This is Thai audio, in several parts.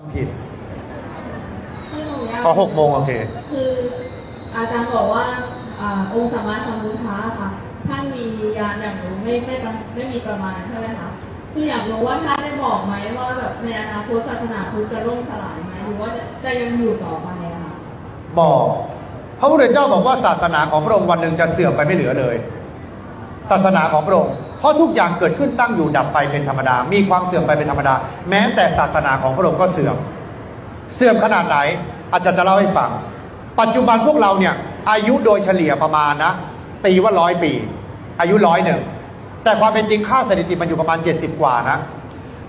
ทำผิดที่หนูอยากพอหกโมงโอเค คืออาจารย์บอกว่าอ่าองค์สัมมาสัมพุทธะค่ะ ท่านมียานอย่างรู้ไม่ไม่ประไม่มีประมาณใช่ไหมคะคืออยากรู้ว่าท่านได้บอกไหมว่าแบบในอนาคตศาสนาพุทธจะล่มสลายไหมหรือว่าจะจะยังอยู่ต่อไปอะค่ะบอกพระพุทธเจ้าบอกว่าศาสนาของพระองค์วันหนึ่งจะเสื่อมไปไม่เหลือเลย ศาสนาของพระองค์ เพราะทุกอย่างเกิดขึ้นตั้งอยู่ดับไปเป็นธรรมดา มีความเสื่อมไปเป็นธรรมดา แม้แต่ศาสนาของพระองค์ก็เสื่อม เสื่อมขนาดไหน อาจารย์จะเล่าให้ฟัง ปัจจุบันพวกเราเนี่ย อายุโดยเฉลี่ยประมาณนะ ตีว่าร้อยปี อายุร้อยหนึ่ง แต่ความเป็นจริงค่าสถิติมันอยู่ประมาณ 70 กว่านะ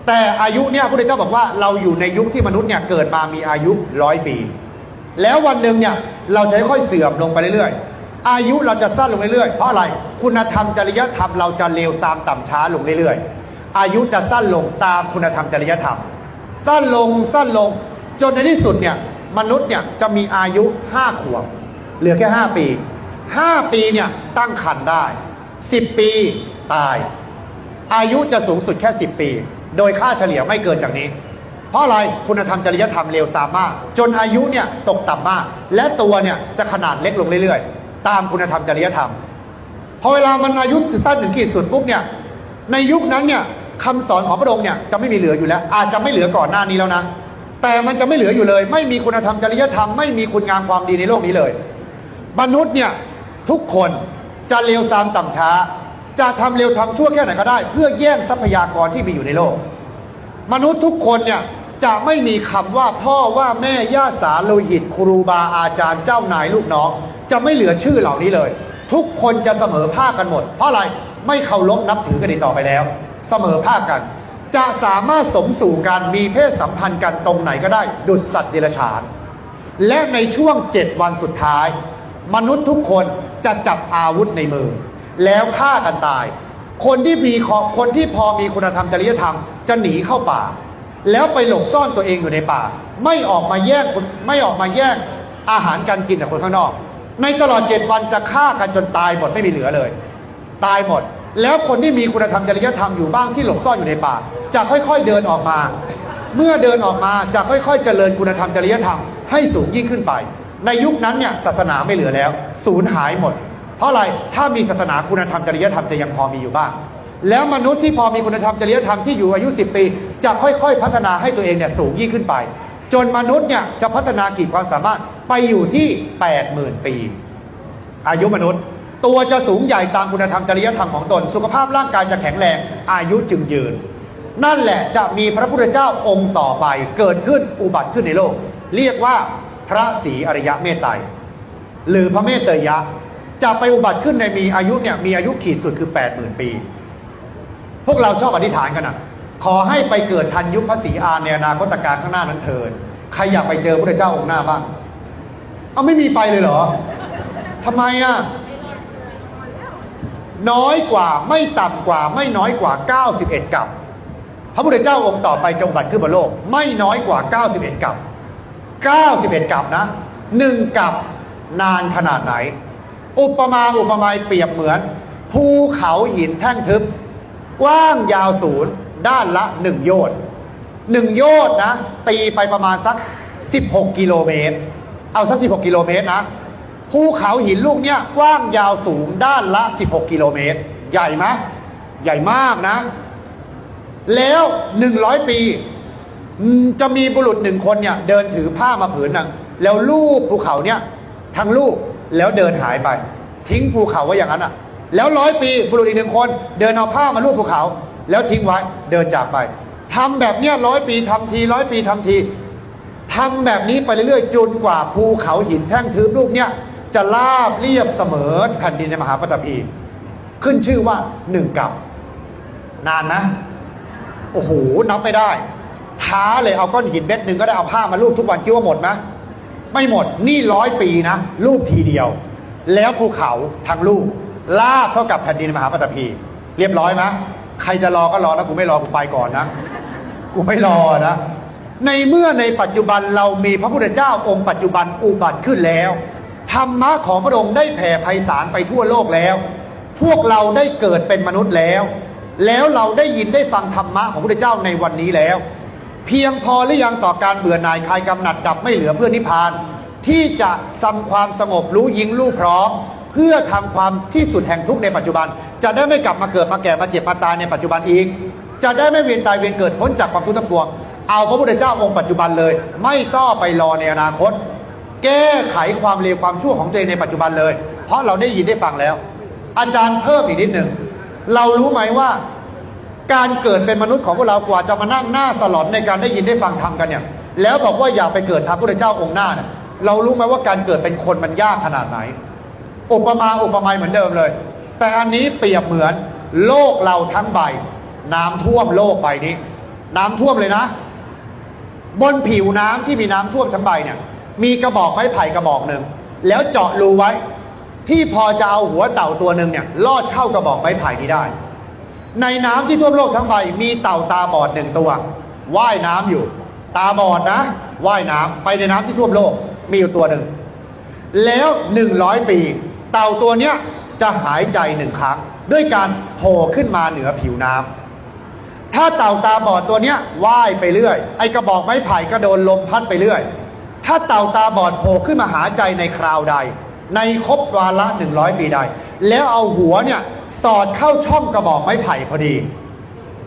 แต่อายุเนี่ยพระพุทธเจ้าบอกว่าเราอยู่ในยุคที่มนุษย์เนี่ยเกิดมามีอายุร้อยปี แล้ววันหนึ่งเนี่ยเราจะค่อยเสื่อมลงไปเรื่อยๆ อายุเราจะสั้นลงเรื่อยๆ เพราะอะไร คุณธรรมจริยธรรมเราจะเลวทรามต่ำช้าลงเรื่อยๆ อายุจะสั้นลงตามคุณธรรมจริยธรรม สั้นลงสั้นลง จนในที่สุดเนี่ยมนุษย์เนี่ยจะมีอายุห้าขวบเหลือแค่ห้าปีห้าปีเนี่ยตั้งครรภ์ได้สิบปีตาย อายุจะสูงสุดแค่10ปี โดยค่าเฉลี่ยไม่เกินจากนี้ เพราะอะไรคุณธรรมจริยธรรมเลวทรามมาก จนอายุเนี่ยตกต่ำมาก และตัวเนี่ยจะขนาดเล็กลงเรื่อยๆ ตามคุณธรรมจริยธรรมพอเวลามันอายุสั้นถึงขีดสุดปุ๊บเนี่ยในยุคนั้นเนี่ยคำสอนของพระองค์เนี่ยจะไม่มีเหลืออยู่แล้ว อาจจะไม่เหลือก่อนหน้านี้แล้วนะ แต่มันจะไม่เหลืออยู่เลย ไม่มีคุณธรรมจริยธรรมไม่มีคุณงามความดีในโลกนี้เลย มนุษย์เนี่ยทุกคนจะเลวทรามต่ำช้า จะทำเร็วทำชั่วแค่ไหนก็ได้ เพื่อแย่งทรัพยากรที่มีอยู่ในโลก มนุษย์ทุกคนเนี่ยจะไม่มีคำว่าพ่อว่าแม่ย่าสาโลหิตครูบาอาจารย์เจ้านายลูกน้อง จะไม่เหลือชื่อเหล่านี้เลย ทุกคนจะเสมอภาคกันหมด เพราะอะไรไม่เคารพนับถือกันอีกต่อไปแล้ว เสมอภาคกัน จะสามารถสมสู่กันมีเพศสัมพันธ์กันตรงไหนก็ได้ ดุจสัตว์เดรัจฉาน และในช่วงเจ็ดวันสุดท้าย มนุษย์ทุกคนจะจับอาวุธในมือ แล้วฆ่ากันตาย คนที่มีคนที่พอมีคุณธรรมจริยธรรมจะหนีเข้าป่า แล้วไปหลบซ่อนตัวเองอยู่ในป่า ไม่ออกมาแย่งไม่ออกมาแย่งอาหารการกินจากคนข้างนอก ในตลอดเจ็ดวันจะฆ่ากันจนตายหมดไม่มีเหลือเลย ตายหมด แล้วคนที่มีคุณธรรมจริยธรรมอยู่บ้างที่หลบซ่อนอยู่ในป่า จะค่อยๆเดินออกมา เมื่อเดินออกมาจะค่อยๆ เจริญคุณธรรมจริยธรรมให้สูงยิ่งขึ้นไป ในยุคนั้นเนี่ยศาสนาไม่เหลือแล้วสูญหายหมด เพราะอะไรถ้ามีศาสนาคุณธรรมจริยธรรมจะยังพอมีอยู่บ้างแล้วมนุษย์ที่พอมีคุณธรรมจริยธรรมที่อยู่อายุ 10 ปี จะค่อยๆ พัฒนาให้ตัวเองเนี่ยสูงยิ่งขึ้นไป จนมนุษย์เนี่ยจะพัฒนาขีดความสามารถไปอยู่ที่ 80,000 ปี อายุมนุษย์ ตัวจะสูงใหญ่ตามคุณธรรมจริยธรรมของตน สุขภาพร่างกายจะแข็งแรง อายุจึงยืน นั่นแหละจะมีพระพุทธเจ้าองค์ต่อไปเกิดขึ้นอุบัติขึ้นในโลก เรียกว่าพระศรีอริยะเมตไตรหรือพระเมตเตยยะจะไปอุบัติขึ้นในมีอายุเนี่ยมีอายุขีดสุดคือ 80,000 ปี พวกเราชอบอธิษฐานกันนะ ขอให้ไปเกิดทันยุคพระศรีอานในอนาคตการข้างหน้านั้นเถิดใครอยากไปเจอพระพุทธเจ้าองค์หน้าบ้างเอาไม่มีไปเลยเหรอทำไมอะน้อยกว่าไม่ต่ำกว่าไม่น้อยกว่า 91 กับ พระพุทธเจ้าองค์ต่อไปจงบัติขึ้นบนโลก ไม่น้อยกว่า 91 กับ 91 กับนะหนึ่งกับนานขนาดไหน อุปมาอุปไมยเปรียบเหมือน ภูเขาหินแท่งทึบ กว้างยาวศูนย์ ด้านละหนึ่งโยชน์หนึ่งโยชน์นะ ตีไปประมาณสัก 16 กิโลเมตร เอาสัก 16 กิโลเมตรนะภูเขาหินลูกเนี้ยกว้างยาวสูงด้านละ 16 กิโลเมตร ใหญ่ไหมใหญ่มากนะ แล้วหนึ่งร้อยปีจะมีบุรุษหนึ่งคนเนี่ย เดินถือผ้ามาผืนหนึ่งแล้วลูบภูเขาเนี่ยทั้งลูกแล้วเดินหายไป ทิ้งภูเขาไว้อย่างนั้นอะ แล้วร้อยปีบุรุษอีกหนึ่งคน เดินเอาผ้ามาลูบภูเขา แล้วทิ้งไว้เดินจากไปทำแบบเนี้ยร้อยปีทำทีร้อยปีทำทีทำแบบนี้ไปเรื่อยๆจนกว่าภูเขาหินแท่งทึบลูกเนี่ยจะราบเรียบเสมอแผ่นดินในมหาปฐพีขึ้นชื่อว่าหนึ่งกับ นานนะโอ้โหนับไม่ได้ ท้าเลยเอาก้อนหินเม็ดหนึ่งก็ได้เอาผ้ามาลูบทุกวันคิดว่าหมดไหมไม่หมดนี่ร้อยปีนะลูบทีเดียว แล้วภูเขาทั้งลูกลาบเท่ากับแผ่นดินมหาปฐพีเรียบร้อยไหม ใครจะรอก็รอนะกูไม่รอกูไปก่อนนะกูไม่รอนะ ในเมื่อในปัจจุบันเรามีพระพุทธเจ้าองค์ปัจจุบันอุบัติขึ้นแล้วธรรมะของพระองค์ได้แผ่ไพศาลไปทั่วโลกแล้ว พวกเราได้เกิดเป็นมนุษย์แล้ว แล้วเราได้ยินได้ฟังธรรมะของพระพุทธเจ้าในวันนี้แล้ว เพียงพอหรือยังต่อการเบื่อหน่ายคลายกำหนัดดับไม่เหลือเพื่อนิพพาน ที่จะจำความสงบรู้ยิงรู้พร้อม เพื่อทำความที่สุดแห่งทุกข์ในปัจจุบัน จะได้ไม่กลับมาเกิดมาแก่มาเจ็บมาตายในปัจจุบันอีก จะได้ไม่เวียนตายเวียนเกิดพ้นจากความทุกข์ทั้งปวงเอาพระพุทธเจ้าองค์ปัจจุบันเลย ไม่ต้องไปรอในอนาคต แก้ไขความเลวความชั่วของตัวเองในปัจจุบันเลย เพราะเราได้ยินได้ฟังแล้ว อาจารย์เพิ่มอีกนิดหนึ่งเรารู้ไหมว่า การเกิดเป็นมนุษย์ของพวกเรากว่าจะมานั่งหน้าสลอนในการได้ยินได้ฟังทำกันเนี่ย แล้วบอกว่าอย่าไปเกิดทาพระพุทธเจ้าองค์หน้าเนี่ยเรารู้ไหมว่าการเกิดเป็นคนมันยากขนาดไหน อุปมาอุปไมยเหมือนเดิมเลย แต่อันนี้เปรียบเหมือนโลกเราทั้งใบ น้ำท่วมโลกใบนี้ น้ำท่วมเลยนะ บนผิวน้ำที่มีน้ำท่วมทั้งใบเนี่ย มีกระบอกไม้ไผ่กระบอกหนึ่งแล้วเจาะรูไว้ ที่พอจะเอาหัวเต่าตัวหนึ่งเนี่ยลอดเข้ากระบอกไม้ไผ่นี้ได้ ในน้ำที่ท่วมโลกทั้งใบ มีเต่าตาบอดหนึ่งตัวว่ายน้ำอยู่ ตาบอดนะว่ายน้ำไปในน้ำที่ท่วมโลกมีอยู่ตัวหนึ่งแล้วหนึ่งร้อยปี เต่าตัวเนี้ยจะหายใจหนึ่งครั้ง ด้วยการโผล่ขึ้นมาเหนือผิวน้ำถ้าเต่าตาบอดตัวเนี้ยว่ายไปเรื่อย ไอกระบอกไม้ไผ่ก็โดนลมพัดไปเรื่อย ถ้าเต่าตาบอดโผล่ขึ้นมาหาใจในคราวใด ในครบวาระหนึ่งร้อยปีใด แล้วเอาหัวเนี่ยสอดเข้าช่องกระบอกไม้ไผ่พอดี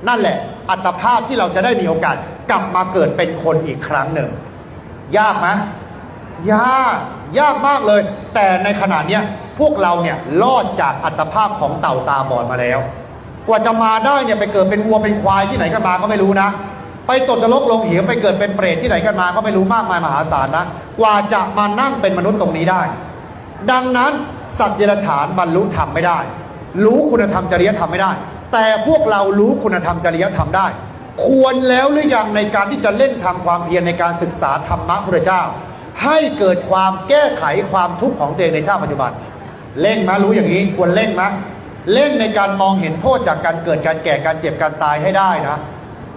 นั่นแหละ อัตภาพที่เราจะได้มีโอกาสกลับมาเกิดเป็นคนอีกครั้งหนึ่ง ยากไหมยากยากมากเลย แต่ในขณะเนี้ย วกเราเนี่ยรอดจากอัตภาพของเต่าตาบอดมาแล้ว กว่าจะมาได้เนี่ยไปเกิดเป็นวัวเป็นควายที่ไหนกันมาก็ไม่รู้นะ ไปตกนรกลงเหวไปเกิดเป็นเปรตที่ไหนกันมาก็ไม่รู้มากมายมหาศาลนะ กว่าจะมานั่งเป็นมนุษย์ตรงนี้ได้ ดังนั้นสัตว์เดรัจฉานบรรลุธรรมไม่ได้ รู้คุณธรรมจริยธรรมไม่ได้ แต่พวกเรารู้คุณธรรมจริยธรรมได้ ควรแล้วหรือยังในการที่จะเล่นทำความเพียรในการศึกษาธรรมะพระเจ้า ให้เกิดความแก้ไขความทุกข์ของตัวเองในชาติปัจจุบัน เร่งนะรู้อย่างนี้ควรเร่งนะเร่งในการมองเห็นโทษจากการเกิดการแก่การเจ็บการตายให้ได้นะ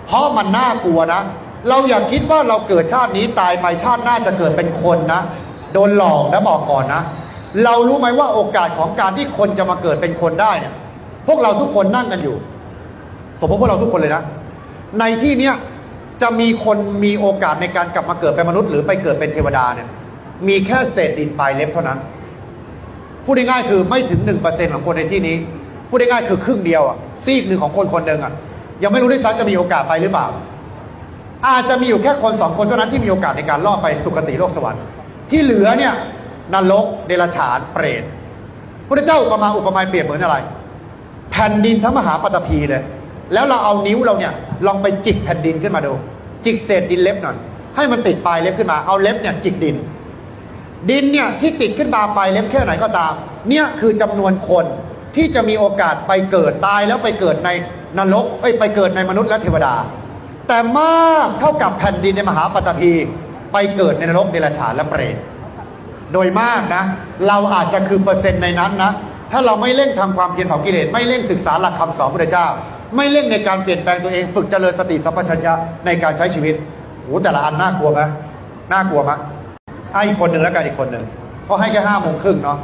เพราะมันน่ากลัวนะ เราอย่าคิดว่าเราเกิดชาตินี้ตายไปชาติหน้าจะเกิดเป็นคนนะ โดนหลอกนะบอกก่อนนะ เรารู้ไหมว่าโอกาสของการที่คนจะมาเกิดเป็นคนได้เนี่ย พวกเราทุกคนนั่งกันอยู่ สมมติพวกเราทุกคนเลยนะ ในที่เนี้ยจะมีคนมีโอกาสในการกลับมาเกิดเป็นมนุษย์ หรือไปเกิดเป็นเทวดาเนี่ย มีแค่เศษดินปลายเล็บเท่านั้น พูดง่ายๆคือไม่ถึงหนึ่งเปอร์เซ็นของคนในที่นี้ พูดง่ายๆคือครึ่งเดียวอะซีกหนึ่งของคนคนหนึ่งอะยังไม่รู้ด้วยซ้ำจะมีโอกาสไปหรือเปล่า อาจจะมีอยู่แค่คนสองคนเท่านั้นที่มีโอกาสในการรอดไปสุคติโลกสวรรค์ ที่เหลือเนี่ยนรกเดรัจฉานเปรตพระเจ้าอุปมาอุปไมยเปรียบเหมือนอะไร แผ่นดินทั้งมหาปฐพีเลย แล้วเราเอานิ้วเราเนี่ยลองไปจิกแผ่นดินขึ้นมาดู จิกเศษดินเล็บหน่อยให้มันติดปลายเล็บขึ้นมาเอาเล็บเนี่ยจิกดิน ดินเนี่ยที่ติดขึ้นมาไปเล็บแค่ไหนก็ตาม เนี่ยคือจำนวนคนที่จะมีโอกาสไปเกิดตายแล้วไปเกิดในนรกเอ้ยไปเกิดในมนุษย์และเทวดา แต่มากเท่ากับแผ่นดินในมหาปฐพีไปเกิดในนรกเดรัจฉานและเปรตโดยมากนะ เราอาจจะคือเปอร์เซ็นต์ในนั้นนะ ถ้าเราไม่เร่งทำความเพียรเผากิเลสไม่เร่งศึกษาหลักคำสอนพระเจ้า ไม่เร่งในการเปลี่ยนแปลงตัวเองฝึกเจริญสติสัมปชัญญะในการใช้ชีวิตโหแต่ละอันน่ากลัวไหมน่ากลัวไหม ให้อีกคนหนึ่งแล้วกันอีกคนหนึ่งเขาให้แค่ห้าโมงครึ่งเนาะ